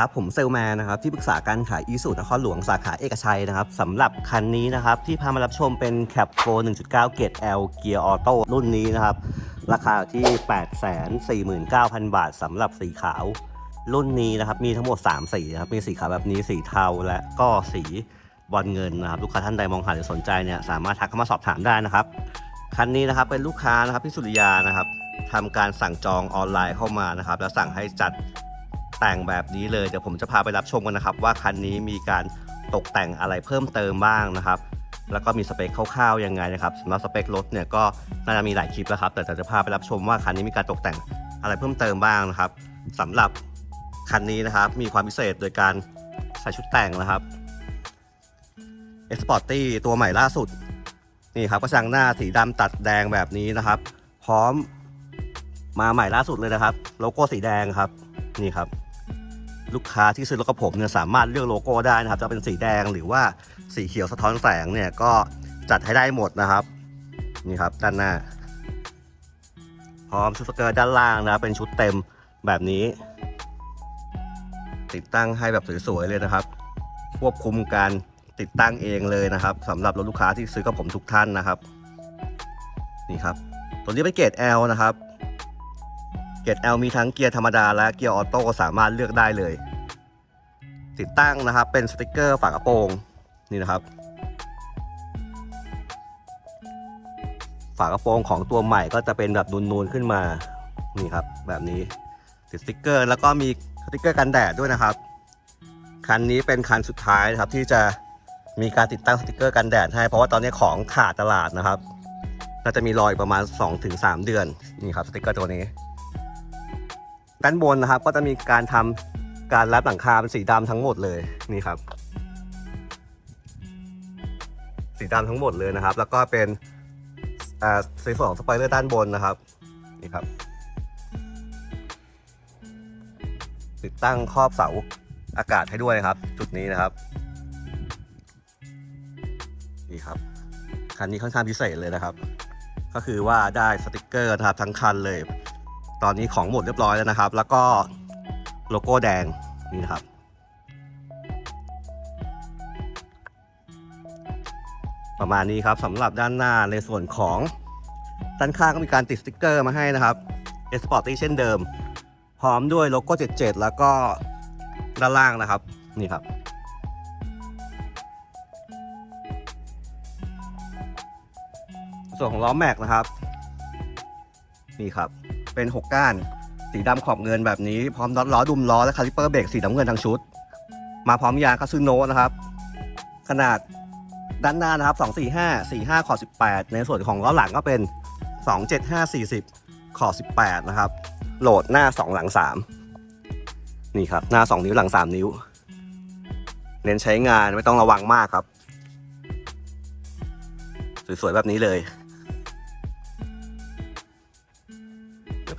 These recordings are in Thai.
ครับผมเซลแมนนะครับที่ปรึกษาการขายอีสูนครหลวงสาขาเอกชัยนะครับสำหรับคันนี้นะครับที่พามารับชมเป็น Cap 4 1.9 เกต L เกียร์ออโต้รุ่นนี้นะครับราคาที่ 849,000 บาทสำหรับสีขาว รุ่นนี้นะครับมีทั้งหมด 3 สีนะครับมีสีขาวแบบนี้สีเทาและก็สีบอลเงินนะครับลูกค้าท่านใดมองหาหรือสนใจเนี่ยสามารถทักเข้ามาสอบถามได้นะครับคันนี้นะครับเป็นลูกค้านะครับที่สุริยานะครับทำการสั่งจองออนไลน์เข้ามานะครับ แล้วสั่งให้จัด แต่งแบบนี้เลยเดี๋ยวผมจะพาไปรับชมกันนะครับ ว่าคันนี้มีการตกแต่งอะไรเพิ่มเติมบ้างนะครับ แล้วก็มีสเปคคร่าวๆยังไงนะครับสำหรับสเปครถเนี่ยก็น่าจะมีหลายคลิปแล้วครับ แต่จะพาไปรับชมว่าคันนี้มีการตกแต่งอะไรเพิ่มเติมบ้างนะครับสำหรับคันนี้นะครับมีความพิเศษโดยการใส่ชุดแต่งนะครับ e x p o r t y ตัวใหม่ล่าสุดนี่ครับกระจังหน้าสีดำตัดแดงแบบนี้นะครับ พร้อมมาใหม่ล่าสุดเลยนะครับ โลโก้สีแดงครับ นี่ครับ ลูกค้าที่ซื้อรถกับผมเนี่ยสามารถเลือกโลโก้ได้นะครับ จะเป็นสีแดงหรือว่าสีเขียวสะท้อนแสงเนี่ยก็จัดให้ได้หมดนะครับ นี่ครับด้านหน้า พร้อมชุดสเกิร์ตด้านล่างนะครับเป็นชุดเต็มแบบนี้ ติดตั้งให้แบบสวยๆเลยนะครับ ควบคุมการติดตั้งเองเลยนะครับสำหรับรถลูกค้าที่ซื้อกับผมทุกท่านนะครับ นี่ครับ ตัวนี้เป็นเกรด L นะครับ เกรด L มีทั้งเกียร์ธรรมดาและเกียร์ออโต้สามารถเลือกได้เลย ติดตั้งนะครับเป็นสติกเกอร์ฝากระโปรงนี่นะครับ ฝากระโปรงของตัวใหม่ก็จะเป็นแบบนูนๆขึ้นมานี่ครับ แบบนี้ติดสติกเกอร์ แล้วก็มีสติกเกอร์กันแดดด้วยนะครับ คันนี้เป็นคันสุดท้ายนะครับที่จะมีการติดตั้งสติกเกอร์กันแดดให้ เพราะว่าตอนนี้ของขาดตลาดนะครับ น่าจะมีรอยประมาณ 2-3 เดือน นี่ครับสติกเกอร์ตัวนี้ ด้านบนนะครับ ก็จะมีการทำการแรปหลังคาเป็นสีดำทั้งหมดเลยนี่ครับ สีดำทั้งหมดเลยนะครับ แล้วก็เป็นอ่าสีส่องสปอยเลอร์ด้านบนนะครับนี่ครับ ติดตั้งครอบเสาอากาศให้ด้วยครับ จุดนี้นะครับนี่ครับคันนี้ค่อนข้างพิเศษเลยนะครับ ก็คือว่าได้สติกเกอร์นะครับทั้งคันเลย ตอนนี้ของหมดเรียบร้อยแล้วนะครับ แล้วก็โลโก้แดงนี่นะครับ ประมาณนี้ครับสำหรับด้านหน้าในส่วนของด้านข้างก็มีการติดสติกเกอร์มาให้นะครับเอสปอร์ตเช่นเดิม พร้อมด้วยโลโก้ 77 แล้วก็ด้านล่างนะครับ นี่ครับ ส่วนของล้อแม็กนะครับ นี่ครับ เป็น 6 ก้าน สีดำขอบเงินแบบนี้ พร้อมน็อตล้อดุมล้อและคาลิปเปอร์เบรกสีน้ำเงินทั้งชุด มาพร้อมยางคาซึโนะนะครับ ขนาดด้านหน้านะครับ 245 45ขอบ18 ในส่วนของล้อหลังก็เป็น 275 40ขอบ18 นะครับ โหลดหน้า 2 หลัง 3 นี่ครับ หน้า 2 นิ้วหลัง 3 นิ้ว เน้นใช้งานไม่ต้องระวังมากครับ สวยๆแบบนี้เลย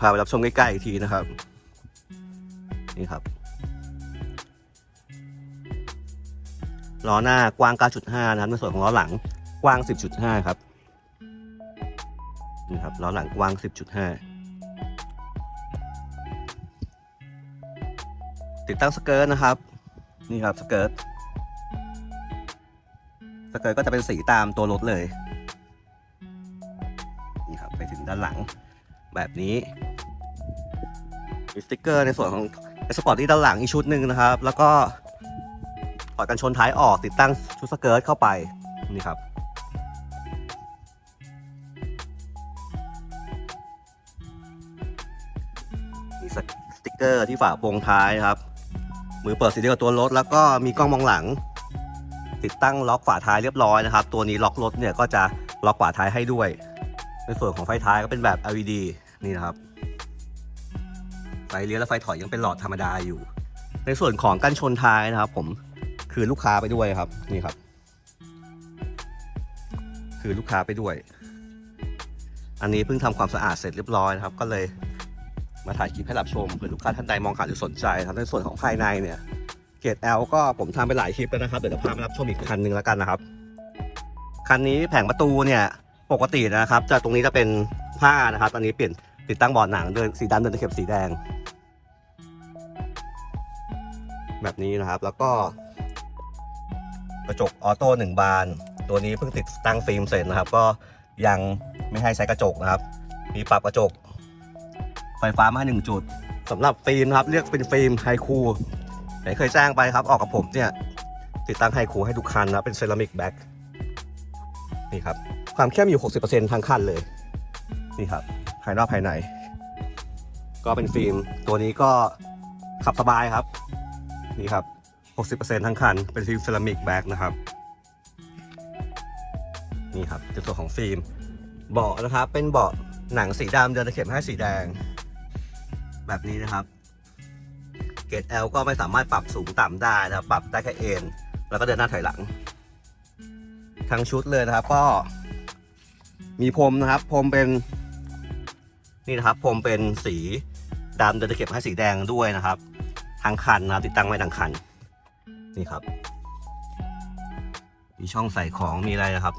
พาไปรับชมใกล้ๆอีกทีนะครับ นี่ครับล้อหน้ากว้าง 9.5 นะครับในส่วนของล้อหลังกว้าง 10.5 ครับนี่ครับล้อหลังกว้าง 10.5 ติดตั้งสเกิร์ตนะครับ นี่ครับสเกิร์ตสเกิร์ตก็จะเป็นสีตามตัวรถเลย นี่ครับไปถึงด้านหลัง แบบนี้มีสติกเกอร์ในส่วนของสปอร์ตที่ด้านหลังอีกชุดหนึ่งนะครับ แล้วก็ถอดกันชนท้ายออกติดตั้งชุดสเกิร์ตเข้าไปนี่ครับมีสติกเกอร์ที่ฝาโปรงท้ายครับ มือเปิดสีเดียวกับตัวรถ แล้วก็มีกล้องมองหลัง ติดตั้งล็อกฝาท้ายเรียบร้อยนะครับ ตัวนี้ล็อกรถเนี่ยก็จะล็อกฝาท้ายให้ด้วย ในส่วนของไฟท้ายก็เป็นแบบ LED นี่นะครับ ไฟเลี้ยวและไฟถอยยังเป็นหลอดธรรมดาอยู่ ในส่วนของกันชนท้ายนะครับ ผมคือลูกค้าไปด้วยครับ นี่ครับ คือลูกค้าไปด้วย อันนี้เพิ่งทำความสะอาดเสร็จเรียบร้อยนะครับ ก็เลยมาถ่ายคลิปให้รับชมเผื่อลูกค้าท่านใดมองหาหรือสนใจครับในส่วนของภายในเนี่ยเกรด L ก็ผมทำไปหลายคลิปแล้วนะครับ เดี๋ยวจะพามารับชมอีกคันหนึ่งแล้วกันนะครับ คันนี้แผงประตูเนี่ย ปกตินะครับจะตรงนี้จะเป็นผ้านะครับ ตอนนี้เปลี่ยนติดตั้งบอร์ดหนังเดินสีดำเดินตะเข็บสีแดง แบบนี้นะครับแล้วก็ กระจกออโต้หนึ่งบาน ตัวนี้เพิ่งติดตั้งฟิล์มเสร็จนะครับ ก็ยังไม่ให้ใช้กระจกนะครับ มีปรับกระจก ไฟฟ้ามาหนึ่งจุดสำหรับฟิล์มนะครับเรียกเป็นฟิล์มไฮคูไหนเคยแจ้งไปครับ ออกกับผมเนี่ย ติดตั้งไฮคูให้ทุกคันนะเป็นเซรามิกแบ็กนี่ครับ ความเข้มอยู่ 60%ทั้งคันเลย นี่ครับ ภายนอกภายใน ก็เป็นฟิล์ม ตัวนี้ก็ขับสบายครับ นี่ครับ 60%ทั้งคัน เป็นฟิล์มเซรามิกแบ็กนะครับ นี่ครับในส่วนของฟิล์ม เบาะนะครับ เป็นเบาะหนังสีดำเดินตะเข็บให้สีแดง แบบนี้นะครับ เกรด L ก็ไม่สามารถปรับสูงต่ำได้นะครับ ปรับได้แค่เอ็นแล้วก็เดินหน้าถอยหลัง ทั้งชุดเลยนะครับก็ มีพรมนะครับพรมเป็น นี่นะครับพรมเป็นสีดำเดินตะเข็บให้สีแดงด้วยนะครับทั้งคันนะครับ ติดตั้งไว้ทั้งคัน นี่ครับ มีช่องใส่ของมีอะไรนะครับ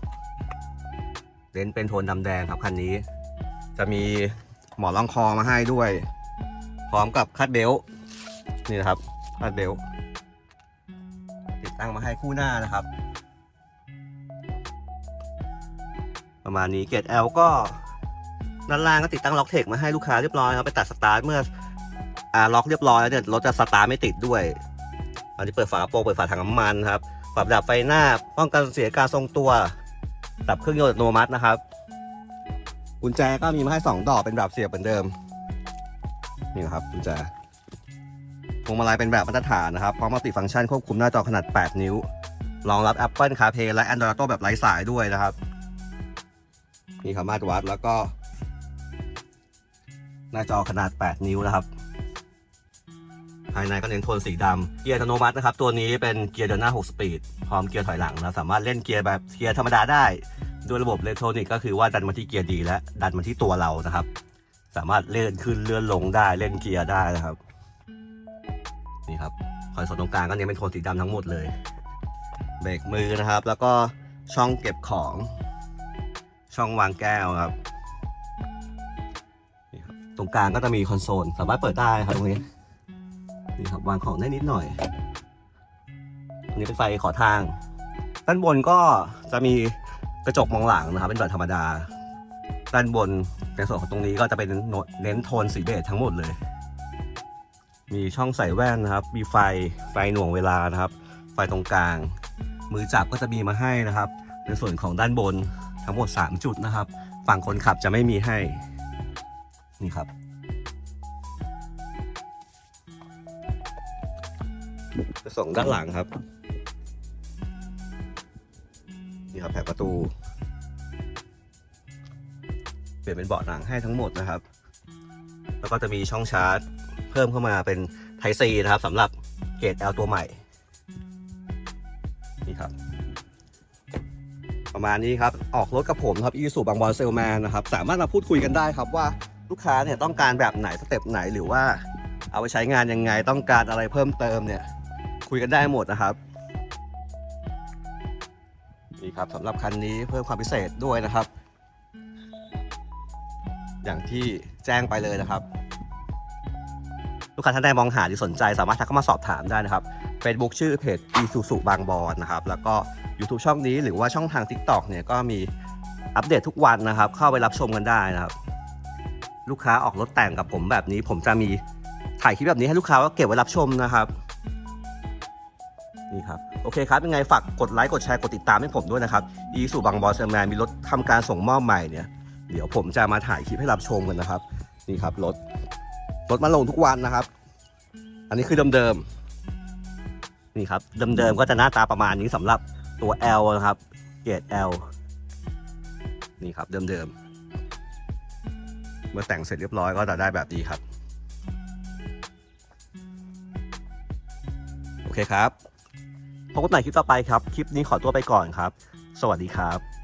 เลนส์เป็นโทนดำแดงครับคันนี้ จะมีหมอนรองคอมาให้ด้วย พร้อมกับคัดเบลนี่นะครับคัดเบลติดตั้งมาให้คู่หน้านะครับ ประมาณนี้เกรด L ก็ด้านล่างก็ติดตั้งล็อกเทคมาให้ลูกค้าเรียบร้อยครับไปตัดสตาร์ทเมื่ออ่าล็อกเรียบร้อยแล้วเนี่ยรถจะสตาร์ทไม่ติดด้วยอันนี้เปิดฝากระโปรงเปิดฝาถังน้ำมันครับปรับดับไฟหน้าป้องกันเสียการทรงตัวดับเครื่องยนต์อัตโนมัตินะครับกุญแจก็มีมาให้2ดอกเป็นแบบเสียบเหมือนเดิม นี่นะครับกุญแจพวงมาลัยเป็นแบบมาตรฐานนะครับพร้อมมัลติฟังก์ชันควบคุมหน้าจอขนาด 8 นิ้วรองรับ Apple CarPlay และ Android Auto แบบไร้สายด้วยนะครับ นี่ครับมาตรวัดแล้วก็ หน้าจอขนาด 8 นิ้วนะครับ ภายในก็เน้นโทนสีดำเกียร์อัตโนมัตินะครับ ตัวนี้เป็นเกียร์เดินหน้า 6 สปีด พร้อมเกียร์ถอยหลังนะสามารถเล่นเกียร์แบบเกียร์ธรรมดาได้ด้วยระบบเล็กทรนิกก็คือว่าดันมาที่เกียร์ดีและดันมาที่ตัวเรานะครับ สามารถเลื่อนขึ้นเลื่อนลงได้เล่นเกียร์ได้นะครับ นี่ครับคอนโซลตรงกลางก็เน้นเป็นโทนสีดำทั้งหมดเลย เบรกมือนะครับ แล้วก็ช่องเก็บของ ช่องวางแก้วครับนี่ครับ ตรงกลางก็จะมีคอนโซล สามารถเปิดได้ครับตรงนี้นี่ครับวางของได้นิดหน่อยอันนี้เป็นไฟขอทาง ด้านบนก็จะมีกระจกมองหลังนะครับ เป็นแบบธรรมดา ด้านบนในส่วนของตรงนี้ก็จะเป็นโนเน้นโทนสีเบจทั้งหมดเลย มีช่องใส่แว่นนะครับ มีไฟไฟหน่วงเวลานะครับ ไฟตรงกลาง มือจับก็จะมีมาให้นะครับ ในส่วนของด้านบน ทั้งหมด 3 จุดนะครับ ฝั่งคนขับจะไม่มีให้ นี่ครับ จะส่งด้านหลังครับ นี่ครับแผงประตู เปลี่ยนเป็นเบาะหนังให้ทั้งหมดนะครับ แล้วก็จะมีช่องชาร์จ เพิ่มเข้ามาเป็น Type C นะครับสำหรับเกรด L ตัวใหม่ นี่ครับ ประมาณนี้ครับ ออกรถกับผมครับอีสูบางบอลเซลแมนนะครับ สามารถมาพูดคุยกันได้ครับว่าลูกค้าเนี่ยต้องการแบบไหนสเต็ปไหนหรือว่าเอาไปใช้งานยังไงต้องการอะไรเพิ่มเติมเนี่ย คุยกันได้หมดนะครับนี่ครับสำหรับคันนี้เพิ่มความพิเศษด้วยนะครับ อย่างที่แจ้งไปเลยนะครับ กค้าท่านใดมองหาหรือสนใจ สามารถทักเข้ามาสอบถามได้นะครับ Facebook ชื่อเพจ i s u z u บางบอนนะครับ แล้วก็ YouTube ช่องนี้หรือว่าช่องทาง TikTok เนี่ยก็มีอัปเดตทุกวันนะครับ เข้าไปรับชมกันได้นะครับ ลูกค้าออกรถแต่งกับผมแบบนี้ ผมจะมีถ่ายคลิปแบบนี้ให้ลูกค้าว่าเก็บไว้รับชมนะครับนี่ครับโอเคครับยังไงฝากกดไลค์กดแชร์กดติดตามให้ผมด้วยนะครับอีสูบางบอสเซอร์แมนมีรถทำการส่งมอบใหม่เนี่ย เดี๋ยวผมจะมาถ่ายคลิปให้รับชมกันนะครับ นี่ครับรถ รถมาลงทุกวันนะครับ อันนี้คือเดิมๆนี่ครับเดิมๆก็จะหน้าตาประมาณนี้สำหรับตัว L นะครับ เกรด L นี่ครับเดิมๆเมื่อแต่งเสร็จเรียบร้อยก็จะได้แบบนี้ครับ โอเคครับพบกันใหม่คลิปต่อไปครับ คลิปนี้ขอตัวไปก่อนครับ สวัสดีครับ